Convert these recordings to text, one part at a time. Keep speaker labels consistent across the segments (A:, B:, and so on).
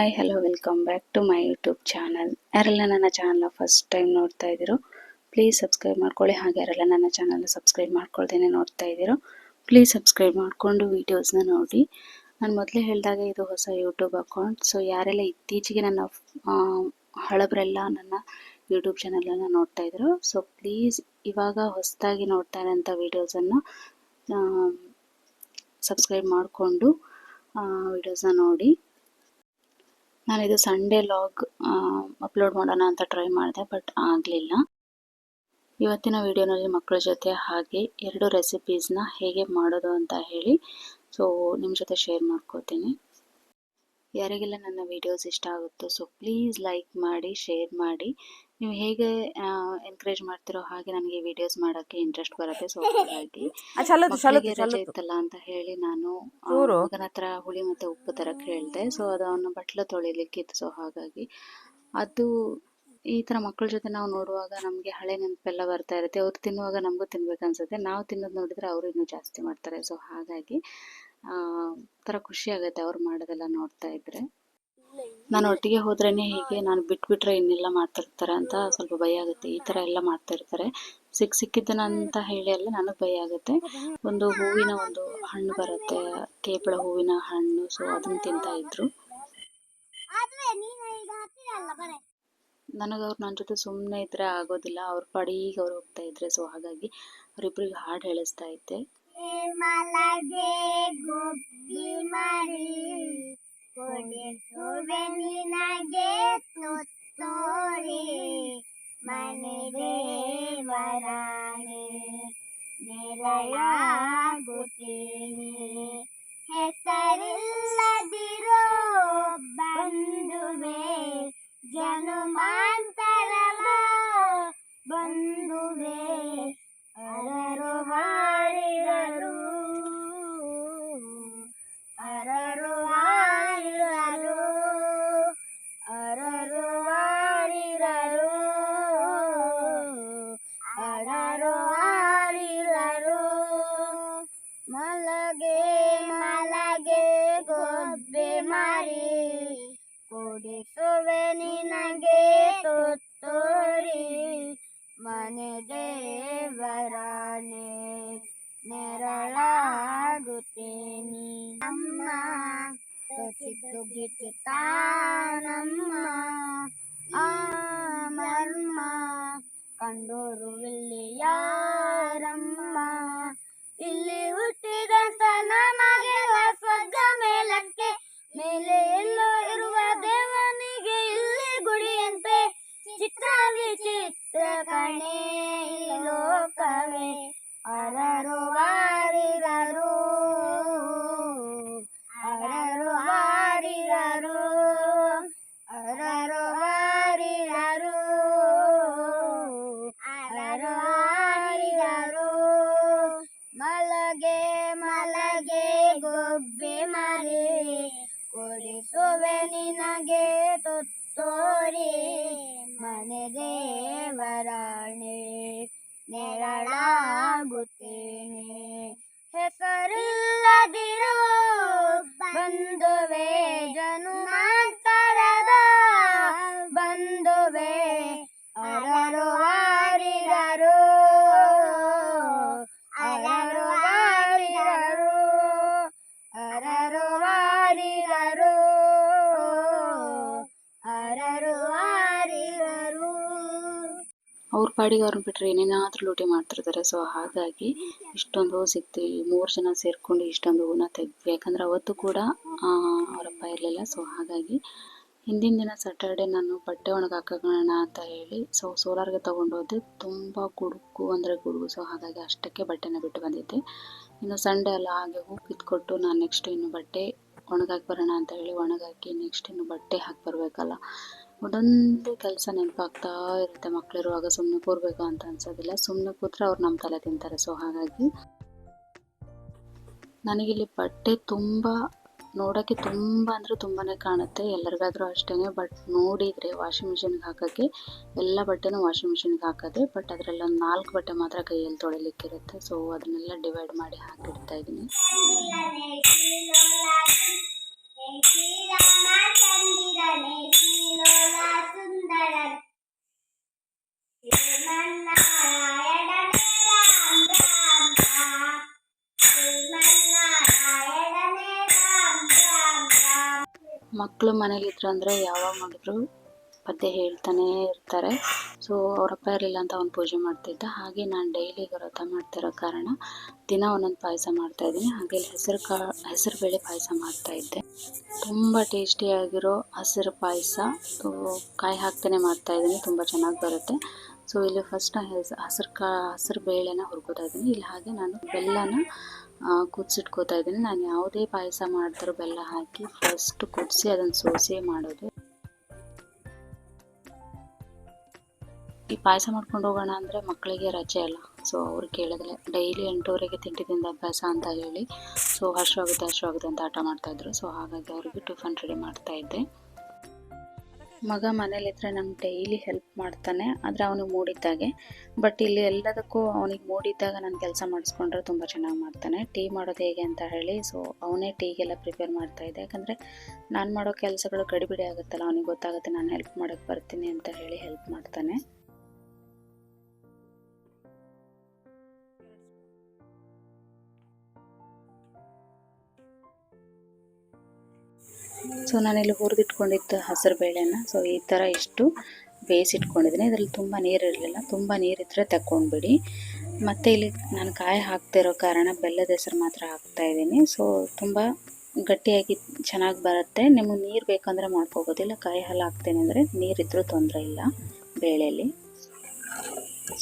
A: Hi hello welcome back to my YouTube channel ಯಾರೆಲ್ಲ ನನ್ನ ಚಾನಲ್ನ ಫಸ್ಟ್ ಟೈಮ್ ನೋಡ್ತಾ ಇದ್ದೀರೋ ಪ್ಲೀಸ್ ಸಬ್ಸ್ಕ್ರೈಬ್ ಮಾಡ್ಕೊಳ್ಳಿ. ಹಾಗೆ ಯಾರೆಲ್ಲ ನನ್ನ ಚಾನಲ್ನ ಸಬ್ಸ್ಕ್ರೈಬ್ ಮಾಡ್ಕೊಳ್ದೇನೆ ನೋಡ್ತಾ ಇದ್ದೀರೋ ಪ್ಲೀಸ್ ಸಬ್ಸ್ಕ್ರೈಬ್ ಮಾಡಿಕೊಂಡು ವೀಡಿಯೋಸ್ನ ನೋಡಿ. ನಾನು ಮೊದಲೇ ಹೇಳಿದಾಗ ಇದು ಹೊಸ ಯೂಟ್ಯೂಬ್ ಅಕೌಂಟ್ ಸೊ ಯಾರೆಲ್ಲ ಇತ್ತೀಚೆಗೆ ನನ್ನ ಹಳಬರೆಲ್ಲ ನನ್ನ ಯೂಟ್ಯೂಬ್ ಚಾನಲನ್ನು ನೋಡ್ತಾ ಇದ್ರು ಸೊ ಪ್ಲೀಸ್ ಇವಾಗ ಹೊಸದಾಗಿ ನೋಡ್ತಾ ಇರೋಂಥ ವೀಡಿಯೋಸನ್ನು ಸಬ್ಸ್ಕ್ರೈಬ್ ಮಾಡಿಕೊಂಡು ವೀಡಿಯೋಸ್ನ ನೋಡಿ. ನಾನಿದು ಸಂಡೇ ಲಾಗ್ ಅಪ್ಲೋಡ್ ಮಾಡೋಣ ಅಂತ ಟ್ರೈ ಮಾಡಿದೆ ಬಟ್ ಆಗಲಿಲ್ಲ. ಇವತ್ತಿನ ವಿಡಿಯೋನಲ್ಲಿ ಮಕ್ಕಳ ಜೊತೆ ಹಾಗೆ ಎರಡು ರೆಸಿಪೀಸ್ನ ಹೇಗೆ ಮಾಡೋದು ಅಂತ ಹೇಳಿ ಸೊ ನಿಮ್ಮ ಜೊತೆ ಶೇರ್ ಮಾಡ್ಕೋತೀನಿ. ಯಾರಿಗೆಲ್ಲ ನನ್ನ ವೀಡಿಯೋಸ್ ಇಷ್ಟ ಆಗುತ್ತೋ ಸೊ ಪ್ಲೀಸ್ ಲೈಕ್ ಮಾಡಿ ಶೇರ್ ಮಾಡಿ. ನೀವು ಹೇಗೆ ಎನ್ಕರೇಜ್ ಮಾಡ್ತಿರೋ ಹಾಗೆ ನನಗೆ ವಿಡಿಯೋಸ್ ಮಾಡೋಕ್ಕೆ ಇಂಟ್ರೆಸ್ಟ್ ಬರುತ್ತೆ ಸೊ ಹಾಗಾಗಿ ಮಕ್ಕಳಿಗೆ ರಜೆ ಇತ್ತಲ್ಲ ಅಂತ ಹೇಳಿ ನಾನು ಮಗನ ಹತ್ರ ಹುಳಿ ಮತ್ತೆ ಉಪ್ಪು ತರಕ್ಕೆ ಹೇಳಿದೆ ಸೊ ಅದು ಅವನ ಬಟ್ಲು ತೊಳಿಲಿಕ್ಕಿತ್ತು ಸೊ ಹಾಗಾಗಿ. ಅದು ಈ ತರ ಮಕ್ಕಳ ಜೊತೆ ನಾವು ನೋಡುವಾಗ ನಮಗೆ ಹಳೆ ನೆನಪೆಲ್ಲ ಬರ್ತಾ ಇರುತ್ತೆ ಅವ್ರು ತಿನ್ನುವಾಗ ನಮಗೂ ತಿನ್ಬೇಕು ಅನ್ಸುತ್ತೆ ನಾವು ತಿನ್ನೋದು ನೋಡಿದ್ರೆ ಅವರು ಇನ್ನೂ ಜಾಸ್ತಿ ಮಾಡ್ತಾರೆ ಸೊ ಹಾಗಾಗಿ ಆ ಥರ ಖುಷಿ ಆಗುತ್ತೆ ಅವ್ರು ಮಾಡೋದೆಲ್ಲ ನೋಡ್ತಾ ಇದ್ರೆ. ನಾನು ಒಟ್ಟಿಗೆ ಹೋದ್ರೇನೆ ಹೀಗೆ ನಾನು ಬಿಟ್ಬಿಟ್ರೆ ಇನ್ನೆಲ್ಲ ಮಾಡ್ತಿರ್ತಾರೆ ಅಂತ ಸ್ವಲ್ಪ ಭಯ ಆಗುತ್ತೆ. ಈ ತರ ಎಲ್ಲ ಮಾಡ್ತಾ ಇರ್ತಾರೆ ಸಿಕ್ ಸಿಕ್ಕಿದ್ದನ ಅಂತ ಹೇಳಿ ಎಲ್ಲ ನನಗೆ ಭಯ ಆಗುತ್ತೆ. ಒಂದು ಹೂವಿನ ಒಂದು ಹಣ್ಣು ಬರುತ್ತೆ ಕೇಪಳ ಹೂವಿನ ಹಣ್ಣು ಸೊ ಅದನ್ನ ತಿಂತಾ ಇದ್ರು. ನನಗೆ ಅವ್ರು ನನ್ನ ಜೊತೆ ಸುಮ್ಮನೆ ಇದ್ರೆ ಆಗೋದಿಲ್ಲ. ಅವ್ರ ಪಾಡಿಗೆ ಅವ್ರು ಹೋಗ್ತಾ ಇದ್ರೆ ಸೊ ಹಾಗಾಗಿ ಅವ್ರಿಬ್ರಿಗೆ ಹಾಡು ಹೇಳಿಸ್ತಾ ಇದ್ದೆ.
B: মালাগে গোপি মারি করে শোভেনি নাগে তোরে মানে রে বারানে মেলায়া গো താനമ്മ ആ മർമ്മ
A: കണ്ടോറും ಪಾಡಿಗೆ ಅವ್ರನ್ನ ಬಿಟ್ರೆ ಏನೇನಾದ್ರೂ ಲೂಟಿ ಮಾಡ್ತಿರ್ತಾರೆ. ಸೊ ಹಾಗಾಗಿ ಇಷ್ಟೊಂದು ಹೂ ಸಿಕ್ತು. ಮೂರು ಜನ ಸೇರ್ಕೊಂಡು ಇಷ್ಟೊಂದು ಹೂನ ತೆಗ್ದ್ವಿ. ಯಾಕಂದ್ರೆ ಅವತ್ತು ಕೂಡ ಅವರಪ್ಪ ಇರಲಿಲ್ಲ. ಸೊ ಹಾಗಾಗಿ ಹಿಂದಿನ ದಿನ ಸ್ಯಾಟರ್ಡೆ ನಾನು ಬಟ್ಟೆ ಒಣಗಿ ಹಾಕೋಣ ಅಂತ ಹೇಳಿ ಸೊ ಸೋಲಾರ್ಗೆ ತೊಗೊಂಡೋದೆ ತುಂಬ ಗುಡುಗು ಅಂದರೆ ಗುಡುಗು ಸೊ ಹಾಗಾಗಿ ಅಷ್ಟಕ್ಕೆ ಬಟ್ಟೆನ ಬಿಟ್ಟು ಬಂದಿದ್ದೆ. ಇನ್ನು ಸಂಡೇ ಅಲ್ಲ, ಹಾಗೆ ಹೂ ಕಿತ್ಕೊಟ್ಟು ನಾನು ನೆಕ್ಸ್ಟ್ ಇನ್ನು ಬಟ್ಟೆ ಒಣಗಾಕಿ ಬರೋಣ ಅಂತ ಹೇಳಿ ಒಣಗಾಕಿ ನೆಕ್ಸ್ಟ್ ಇನ್ನು ಬಟ್ಟೆ ಹಾಕಿ ಬರಬೇಕಲ್ಲ. ಒಂದೊಂದು ಕೆಲಸ ನೆನಪಾಗ್ತಾ ಇರುತ್ತೆ ಮಕ್ಕಳಿರುವಾಗ ಸುಮ್ಮನೆ ಕೂರ್ಬೇಕು ಅಂತ ಅನ್ಸೋದಿಲ್ಲ ಸುಮ್ಮನೆ ಕೂತ್ರೆ ಅವ್ರು ನಮ್ಮ ತಲೆ ತಿಂತಾರೆ ಸೊ ಹಾಗಾಗಿ ನನಗಿಲ್ಲಿ ಬಟ್ಟೆ ತುಂಬ ನೋಡೋಕ್ಕೆ ತುಂಬ ಅಂದರೆ ತುಂಬಾ ಕಾಣುತ್ತೆ ಎಲ್ಲರಿಗಾದರೂ ಅಷ್ಟೇ ಬಟ್ ನೋಡಿದರೆ ವಾಷಿಂಗ್ ಮಿಷಿನ್ಗೆ ಹಾಕೋಕ್ಕೆ ಎಲ್ಲ ಬಟ್ಟೆನೂ ವಾಷಿಂಗ್ ಮಿಷಿನ್ಗೆ ಹಾಕೋದೆ ಬಟ್ ಅದರಲ್ಲಿ ಒಂದು ನಾಲ್ಕು ಬಟ್ಟೆ ಮಾತ್ರ ಕೈಯಲ್ಲಿ ತೊಳಿಲಿಕ್ಕಿರುತ್ತೆ ಸೊ ಅದನ್ನೆಲ್ಲ ಡಿವೈಡ್ ಮಾಡಿ ಹಾಕಿಡ್ತಾ ಇದ್ದೀನಿ ಮಕ್ಕಳು ಮನೇಲಿದ್ರು ಅಂದರೆ ಯಾವಾಗ ನೋಡಿದ್ರು ಪದ್ಯ ಹೇಳ್ತಾನೆ ಇರ್ತಾರೆ. ಸೊ ಅವರಪ್ಪ ಇರಲಿಲ್ಲ ಅಂತ ಅವ್ನು ಪೂಜೆ ಮಾಡ್ತಿದ್ದ. ಹಾಗೆ ನಾನು ಡೈಲಿ ವ್ರತ ಮಾಡ್ತಿರೋ ಕಾರಣ ದಿನ ಒಂದೊಂದು ಪಾಯಸ ಮಾಡ್ತಾಯಿದ್ದೀನಿ ಹಾಗೆ ಹೆಸರು ಕಾ, ಹೆಸರು ಬೇಳೆ ಪಾಯಸ ಮಾಡ್ತಾಯಿದ್ದೆ ತುಂಬ ಟೇಸ್ಟಿಯಾಗಿರೋ ಹಸಿರು ಪಾಯಸ. ಕಾಯಿ ಹಾಕ್ತಾನೆ ಮಾಡ್ತಾಯಿದ್ದೀನಿ ತುಂಬ ಚೆನ್ನಾಗಿ ಬರುತ್ತೆ. ಸೊ ಇಲ್ಲಿ ಫಸ್ಟ್ ಹಸಿರು ಕಾ, ಹಸಿರು ಬೇಳೆನ ಹುರ್ಕೋತಾ ಇದ್ದೀನಿ. ಇಲ್ಲಿ ಹಾಗೆ ನಾನು ಬೆಲ್ಲನ ಕುದಿಸಿಟ್ಕೋತಾ ಇದ್ದೀನಿ. ನಾನು ಯಾವುದೇ ಪಾಯಸ ಮಾಡಿದ್ರೂ ಬೆಲ್ಲ ಹಾಕಿ ಫಸ್ಟ್ ಕುದಿಸಿ ಅದನ್ನು ಸೋಸೆ ಮಾಡೋದು. ಈ ಪಾಯಸ ಮಾಡ್ಕೊಂಡು ಹೋಗೋಣ ಅಂದರೆ ಮಕ್ಕಳಿಗೆ ರಜೆ ಅಲ್ಲ. ಸೊ ಅವ್ರು ಕೇಳಿದ್ರೆ, ಡೈಲಿ ಎಂಟೂವರೆಗೆ ತಿಂಡಿ ತಿಂದ ಅಭ್ಯಾಸ ಅಂತ ಹೇಳಿ. ಸೊ ಹಶ್ವಾಗುತ್ತೆ ಹಶ್ವಾಗುತ್ತೆ ಅಂತ ಆಟ ಮಾಡ್ತಾಯಿದ್ರು ಸೊ ಹಾಗಾಗಿ ಅವ್ರಿಗೆ ಟಿಫನ್ ರೆಡಿ ಮಾಡ್ತಾ ಇದ್ದೆ. ಮಗ ಮನೇಲಿದ್ರೆ ನಂಗೆ ಡೈಲಿ ಹೆಲ್ಪ್ ಮಾಡ್ತಾನೆ, ಆದರೆ ಅವನಿಗೆ ಮೂಡಿದ್ದಾಗೆ. ಬಟ್ ಇಲ್ಲಿ ಎಲ್ಲದಕ್ಕೂ ಅವನಿಗೆ ಮೂಡಿದ್ದಾಗ ನಾನು ಕೆಲಸ ಮಾಡಿಸ್ಕೊಂಡ್ರೆ ತುಂಬ ಚೆನ್ನಾಗಿ ಮಾಡ್ತಾನೆ. ಟೀ ಮಾಡೋದು ಹೇಗೆ ಅಂತ ಹೇಳಿ ಸೊ ಅವನೇ ಟೀಗೆಲ್ಲ ಪ್ರಿಪೇರ್ ಮಾಡ್ತಾ ಇದ್ದೆ. ಯಾಕಂದರೆ ನಾನು ಮಾಡೋ ಕೆಲಸಗಳು ಗಡಿಬಿಡಿ ಆಗುತ್ತಲ್ಲ, ಅವನಿಗೆ ಗೊತ್ತಾಗುತ್ತೆ ನಾನು ಹೆಲ್ಪ್ ಮಾಡೋಕ್ಕೆ ಬರ್ತೀನಿ ಅಂತ ಹೇಳಿ ಹೆಲ್ಪ್ ಮಾಡ್ತಾನೆ. ಸೊ ನಾನಿಲ್ಲಿ ಹುರಿದಿಟ್ಕೊಂಡಿದ್ದ ಹಸಿರು ಬೇಳೆನ. ಸೊ ಈ ಥರ ಇಷ್ಟು ಬೇಯಿಸಿಟ್ಕೊಂಡಿದ್ದೀನಿ. ಇದರಲ್ಲಿ ತುಂಬ ನೀರು ಇರಲಿಲ್ಲ. ತುಂಬ ನೀರಿದ್ದರೆ ತಗೊಂಡ್ಬಿಡಿ ಮತ್ತು ಇಲ್ಲಿ ನಾನು ಕಾಯಿ ಹಾಕ್ತಿರೋ ಕಾರಣ ಬೆಲ್ಲದ ಹೆಸರು ಮಾತ್ರ ಹಾಕ್ತಾಯಿದ್ದೀನಿ ಸೊ ತುಂಬ ಗಟ್ಟಿಯಾಗಿ ಚೆನ್ನಾಗಿ ಬರುತ್ತೆ. ನಿಮಗೆ ನೀರು ಬೇಕಂದರೆ ಮಾಡ್ಕೋಬೋದು. ಇಲ್ಲ ಕಾಯಿ ಹಾಲು ಹಾಕ್ತೇನೆ ಅಂದರೆ ನೀರಿದ್ದರೂ ತೊಂದರೆ ಇಲ್ಲ ಬೇಳೆಯಲ್ಲಿ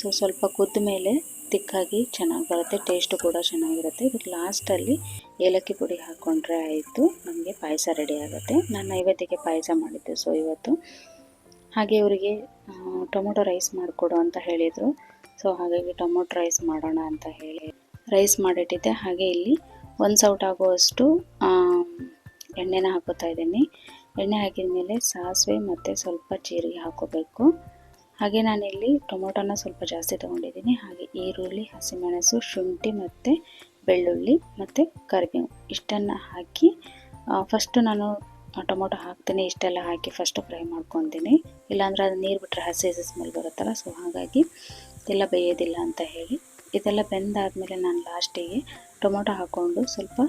A: ಸೊ ಸ್ವಲ್ಪ ಕುದ್ದ ಮೇಲೆ ತಿಕ್ಕಾಗಿ ಚೆನ್ನಾಗಿ ಬರುತ್ತೆ. ಟೇಸ್ಟು ಕೂಡ ಚೆನ್ನಾಗಿರುತ್ತೆ. ಇದಕ್ಕೆ ಲಾಸ್ಟಲ್ಲಿ ಏಲಕ್ಕಿ ಪುಡಿ ಹಾಕ್ಕೊಂಡ್ರೆ ಆಯಿತು, ನಮಗೆ ಪಾಯಸ ರೆಡಿ ಆಗುತ್ತೆ. ನಾನು ನೈವೇದ್ಯಕ್ಕೆ ಪಾಯಸ ಮಾಡಿದ್ದೆ ಸೊ ಇವತ್ತು. ಹಾಗೆ ಇವರಿಗೆ ಟೊಮೊಟೊ ರೈಸ್ ಮಾಡಿಕೊಡು ಅಂತ ಹೇಳಿದರು. ಸೊ ಹಾಗಾಗಿ ಟೊಮೊಟೊ ರೈಸ್ ಮಾಡೋಣ ಅಂತ ಹೇಳಿ ರೈಸ್ ಮಾಡಿಟ್ಟಿದ್ದೆ. ಹಾಗೆ ಇಲ್ಲಿ ಒಂದು ಸೌಟ್ ಆಗುವಷ್ಟು ಎಣ್ಣೆನ ಹಾಕೋತಾ ಇದ್ದೀನಿ. ಎಣ್ಣೆ ಹಾಕಿದ ಮೇಲೆ ಸಾಸಿವೆ ಮತ್ತು ಸ್ವಲ್ಪ ಜೀರಿಗೆ ಹಾಕೋಬೇಕು. ಹಾಗೆ ನಾನಿಲ್ಲಿ ಟೊಮೊಟೊನ ಸ್ವಲ್ಪ ಜಾಸ್ತಿ ತೊಗೊಂಡಿದ್ದೀನಿ. ಹಾಗೆ ಈರುಳ್ಳಿ, ಹಸಿಮೆಣಸು, ಶುಂಠಿ ಮತ್ತು ಬೆಳ್ಳುಳ್ಳಿ ಮತ್ತು ಕರಿಬೇವು ಇಷ್ಟನ್ನು ಹಾಕಿ ಫಸ್ಟು ನಾನು ಟೊಮೊಟೊ ಹಾಕ್ತೀನಿ, ಇಷ್ಟೆಲ್ಲ ಹಾಕಿ ಫಸ್ಟು ಫ್ರೈ ಮಾಡ್ಕೊತೀನಿ. ಇಲ್ಲಾಂದ್ರೆ ಅದು ನೀರು ಬಿಟ್ಟರೆ ಹಸಿ ಸ್ಮೆಲ್ ಬರುತ್ತಲ್ಲ ಸೊ ಹಾಗಾಗಿ ಇದೆಲ್ಲ ಬೇಯೋದಿಲ್ಲ ಅಂತ ಹೇಳಿ. ಇದೆಲ್ಲ ಬೆಂದಾದಮೇಲೆ ನಾನು ಲಾಸ್ಟಿಗೆ ಟೊಮೊಟೊ ಹಾಕ್ಕೊಂಡು ಸ್ವಲ್ಪ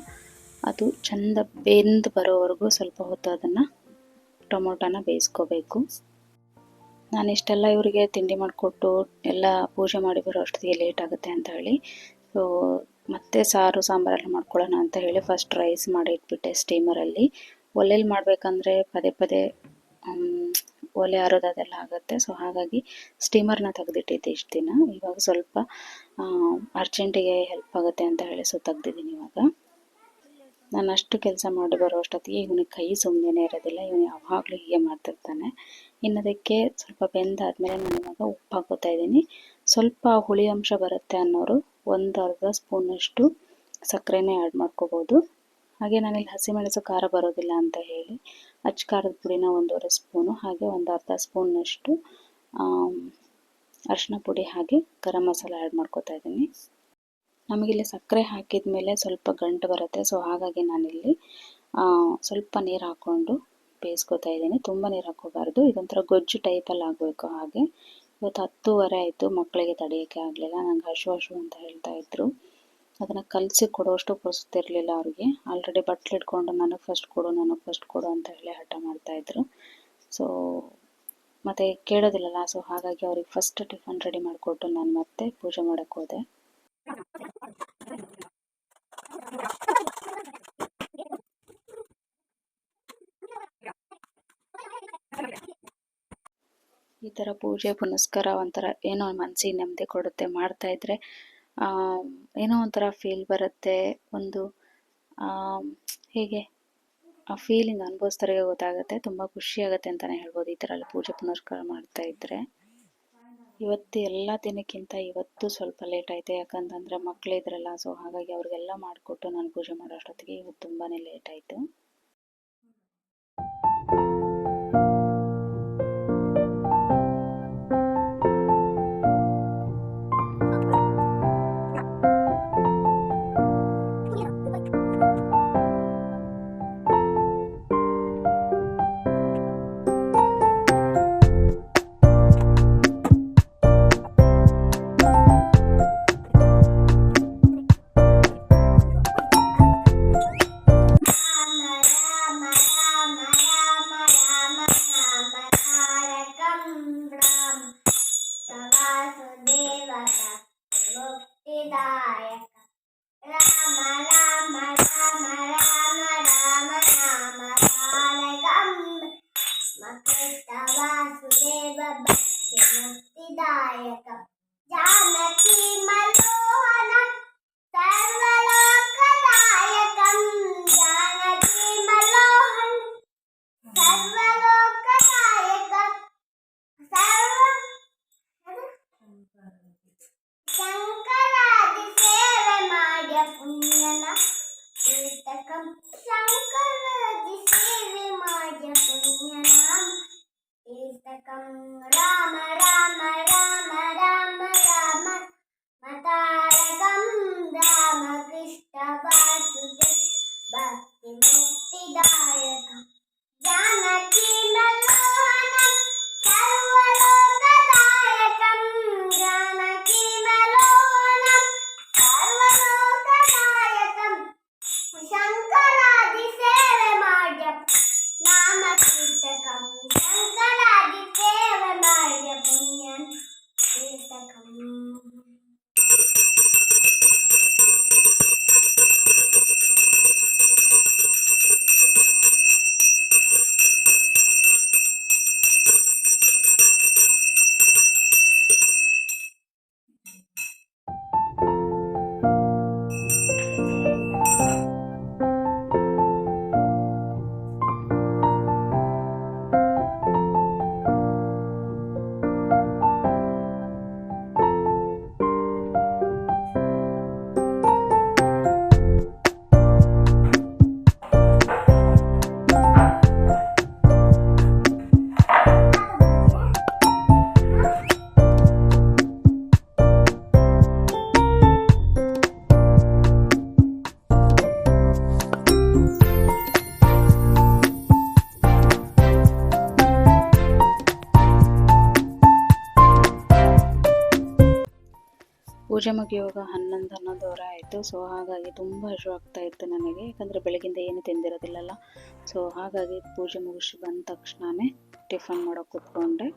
A: ಅದು ಚೆಂದ ಬೆಂದು ಬರೋವರೆಗೂ ಸ್ವಲ್ಪ ಹೊತ್ತು ಅದನ್ನು ಟೊಮೊಟೊನ ಬೇಯಿಸ್ಕೋಬೇಕು. ನಾನು ಇಷ್ಟೆಲ್ಲ ಇವರಿಗೆ ತಿಂಡಿ ಮಾಡಿಕೊಟ್ಟು ಎಲ್ಲ ಪೂಜೆ ಮಾಡಿ ಬರೋ ಅಷ್ಟೊತ್ತಿಗೆ ಲೇಟ್ ಆಗುತ್ತೆ ಅಂತ ಹೇಳಿ ಸೊ ಮತ್ತೆ ಸಾರು, ಸಾಂಬಾರೆಲ್ಲ ಮಾಡ್ಕೊಳ್ಳೋಣ ಅಂತ ಹೇಳಿ ಫಸ್ಟ್ ರೈಸ್ ಮಾಡಿ ಇಟ್ಬಿಟ್ಟೆ ಸ್ಟೀಮರಲ್ಲಿ ಒಲೆಯಲ್ಲಿ ಮಾಡಬೇಕಂದ್ರೆ ಪದೇ ಪದೇ ಒಲೆ ಆರೋದು ಅದೆಲ್ಲ ಆಗುತ್ತೆ. ಸೊ ಹಾಗಾಗಿ ಸ್ಟೀಮರ್ನ ತೆಗೆದಿಟ್ಟಿದ್ದೆ ಇಷ್ಟು ದಿನ. ಇವಾಗ ಸ್ವಲ್ಪ ಅರ್ಜೆಂಟಿಗೆ ಹೆಲ್ಪ್ ಆಗುತ್ತೆ ಅಂತ ಹೇಳಿ ಸೊ ತೆಗ್ದಿದ್ದೀನಿ ಇವಾಗ. ನಾನು ಅಷ್ಟು ಕೆಲಸ ಮಾಡಿ ಬರೋ ಅಷ್ಟೊತ್ತಿಗೆ ಇವನಿಗೆ ಕೈ ಸುಮ್ಮನೆ ಇರೋದಿಲ್ಲ. ಇವನು ಯಾವಾಗಲೂ ಹೀಗೆ ಮಾಡ್ತಿರ್ತಾನೆ. ಇನ್ನು ಅದಕ್ಕೆ ಸ್ವಲ್ಪ ಬೆಂದಾದ್ಮೇಲೆ ನಾನು ಇವಾಗ ಉಪ್ಪು ಹಾಕೋತಾ ಇದ್ದೀನಿ. ಸ್ವಲ್ಪ ಹುಳಿ ಅಂಶ ಬರುತ್ತೆ ಅನ್ನೋರು ಒಂದು ಅರ್ಧ ಸ್ಪೂನಷ್ಟು ಸಕ್ಕರೆನೇ ಆ್ಯಡ್ ಮಾಡ್ಕೋಬೋದು. ಹಾಗೆ ನಾನಿಲ್ಲಿ ಹಸಿಮೆಣಸು ಖಾರ ಬರೋದಿಲ್ಲ ಅಂತ ಹೇಳಿ ಅಚ್ಚ ಖಾರದ ಪುಡಿನ ಒಂದೂವರೆ ಸ್ಪೂನು, ಹಾಗೆ ಒಂದು ಅರ್ಧ ಸ್ಪೂನಷ್ಟು ಅರಿಶಿನ ಪುಡಿ ಹಾಗೆ ಗರಂ ಮಸಾಲ ಆ್ಯಡ್ ಮಾಡ್ಕೋತಾ ಇದ್ದೀನಿ. ನಮಗಿಲ್ಲಿ ಸಕ್ಕರೆ ಹಾಕಿದ ಮೇಲೆ ಸ್ವಲ್ಪ ಗಂಟು ಬರುತ್ತೆ ಸೊ ಹಾಗಾಗಿ ನಾನಿಲ್ಲಿ ಸ್ವಲ್ಪ ನೀರು ಹಾಕ್ಕೊಂಡು ಬೇಯಿಸ್ಕೊತಾ ಇದ್ದೀನಿ. ತುಂಬ ನೀರು ಹಾಕ್ಕೋಬಾರ್ದು. ಇದೊಂಥರ ಗೊಜ್ಜು ಟೈಪಲ್ಲಿ ಆಗಬೇಕು ಹಾಗೆ. ಇವತ್ತು ಹತ್ತುವರೆ ಆಯಿತು, ಮಕ್ಕಳಿಗೆ ತಡೆಯೋಕ್ಕೆ ಆಗಲಿಲ್ಲ. ನಂಗೆ ಹಶು ಹಶು ಅಂತ ಹೇಳ್ತಾ ಇದ್ರು. ಅದನ್ನು ಕಲಸಿ ಕೊಡೋಷ್ಟು ಇರಲಿಲ್ಲ ಅವ್ರಿಗೆ. ಆಲ್ರೆಡಿ ಬಟ್ಲು ಇಟ್ಕೊಂಡು ನನಗೆ ಫಸ್ಟ್ ಕೊಡು, ನನಗೆ ಫಸ್ಟ್ ಕೊಡು ಅಂತ ಹೇಳಿ ಹಠ ಮಾಡ್ತಾಯಿದ್ರು ಸೊ ಮತ್ತು ಕೇಳೋದಿಲ್ಲಲ್ಲ ಸೊ ಹಾಗಾಗಿ ಅವ್ರಿಗೆ ಫಸ್ಟ್ ಟಿಫನ್ ರೆಡಿ ಮಾಡಿಕೊಟ್ಟು ನಾನು ಮತ್ತೆ ಪೂಜೆ ಮಾಡೋಕ್ಕೆ ಹೋದೆ. ಈ ಥರ ಪೂಜೆ ಪುನಸ್ಕಾರ ಒಂಥರ ಏನೋ ಮನಸ್ಸಿಗೆ ನೆಮ್ಮದಿ ಕೊಡುತ್ತೆ ಮಾಡ್ತಾ ಇದ್ರೆ ಏನೋ ಒಂಥರ ಫೀಲ್ ಬರುತ್ತೆ. ಒಂದು ಹೇಗೆ, ಆ ಫೀಲಿಂಗ್ ಅನುಭವಿಸ್ತಾರೆ ಗೊತ್ತಾಗುತ್ತೆ. ತುಂಬ ಖುಷಿ ಆಗುತ್ತೆ ಅಂತಲೇ ಹೇಳ್ಬೋದು ಈ ಥರ ಎಲ್ಲ ಪೂಜೆ ಪುನಸ್ಕಾರ ಮಾಡ್ತಾ ಇದ್ರೆ. ಇವತ್ತು ಎಲ್ಲ ದಿನಕ್ಕಿಂತ ಇವತ್ತು ಸ್ವಲ್ಪ ಲೇಟ್ ಆಯಿತು. ಯಾಕಂತಂದರೆ ಮಕ್ಕಳಿದ್ರಲ್ಲ ಸೊ ಹಾಗಾಗಿ ಅವ್ರಿಗೆಲ್ಲ ಮಾಡಿಕೊಟ್ಟು ನಾನು ಪೂಜೆ ಮಾಡೋ ಅಷ್ಟೊತ್ತಿಗೆ ಇವತ್ತು ತುಂಬಾ ಲೇಟ್ ಆಯಿತು.
C: だ。
A: ಪೂಜೆ ಮುಗಿಯುವಾಗ ಹನ್ನೊಂದು ಹನ್ನೊಂದುವರೆ ಆಯಿತು. ಸೊ ಹಾಗಾಗಿ ತುಂಬ ಹಸಿವು ಆಗ್ತಾ ಇತ್ತು ನನಗೆ. ಯಾಕಂದರೆ ಬೆಳಗಿಂದ ಏನು ತಿಂದಿರೋದಿಲ್ಲಲ್ಲ. ಸೊ ಹಾಗಾಗಿ ಪೂಜೆ ಮುಗಿಸಿ ಬಂದ ತಕ್ಷಣವೇ ಟಿಫನ್ ಮಾಡೋಕೆ ಕೂತ್ಕೊಂಡೆ.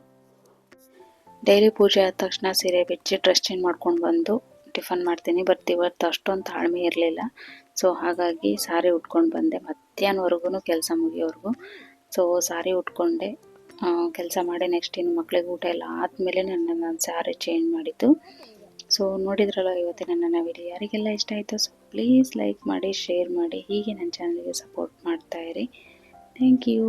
A: ಡೈಲಿ ಪೂಜೆ ಆದ ತಕ್ಷಣ ಸೀರೆ ಬಿಚ್ಚಿ ಡ್ರೆಸ್ ಚೇಂಜ್ ಮಾಡ್ಕೊಂಡು ಬಂದು ಟಿಫನ್ ಮಾಡ್ತೀನಿ. ಬಟ್ ಇವತ್ತು ಅಷ್ಟೊಂದು ತಾಳ್ಮೆ ಇರಲಿಲ್ಲ. ಸೊ ಹಾಗಾಗಿ ಸಾರಿ ಉಟ್ಕೊಂಡು ಬಂದೆ. ಮಧ್ಯಾಹ್ನವರೆಗೂ ಕೆಲಸ ಮುಗಿಯೋವರೆಗೂ. ಸೊ ಸಾರಿ ಉಟ್ಕೊಂಡೆ. ಕೆಲಸ ಮಾಡಿ ನೆಕ್ಸ್ಟ್ ಇನ್ನು ಮಕ್ಳಿಗೆ ಊಟ ಎಲ್ಲ ಆದಮೇಲೆ ನನ್ನ ನಾನು ಸ್ಯಾರಿ ಚೇಂಜ್ ಮಾಡಿದ್ದು. ಸೊ ನೋಡಿದ್ರಲ್ಲ ಇವತ್ತಿನ ನನ್ನ ವಿಡಿಯೋ ಯಾರಿಗೆಲ್ಲ ಇಷ್ಟ ಆಯಿತು ಸೊ ಪ್ಲೀಸ್ ಲೈಕ್ ಮಾಡಿ ಶೇರ್ ಮಾಡಿ. ಹೀಗೆ ನನ್ನ ಚಾನಲ್ಗೆ ಸಪೋರ್ಟ್ ಮಾಡ್ತಾ ಇರಿ. Thank you